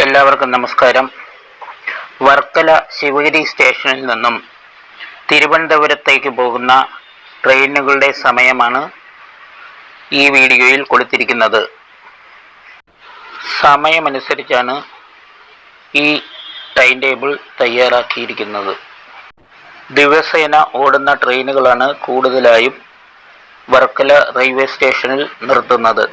എല്ലാവർക്കും നമസ്കാരം. വർക്കല ശിവഗിരി സ്റ്റേഷനിൽ നിന്നും തിരുവനന്തപുരത്തേക്ക് പോകുന്ന ട്രെയിനുകളുടെ സമയമാണ് ഈ വീഡിയോയിൽ കൊടുത്തിരിക്കുന്നത്. സമയമനുസരിച്ചാണ് ഈ ടൈം ടേബിൾ തയ്യാറാക്കിയിരിക്കുന്നത്. ദിവസേന ഓടുന്ന ട്രെയിനുകളാണ് കൂടുതലായും വർക്കല റെയിൽവേ സ്റ്റേഷനിൽ നിർത്തുന്നത്.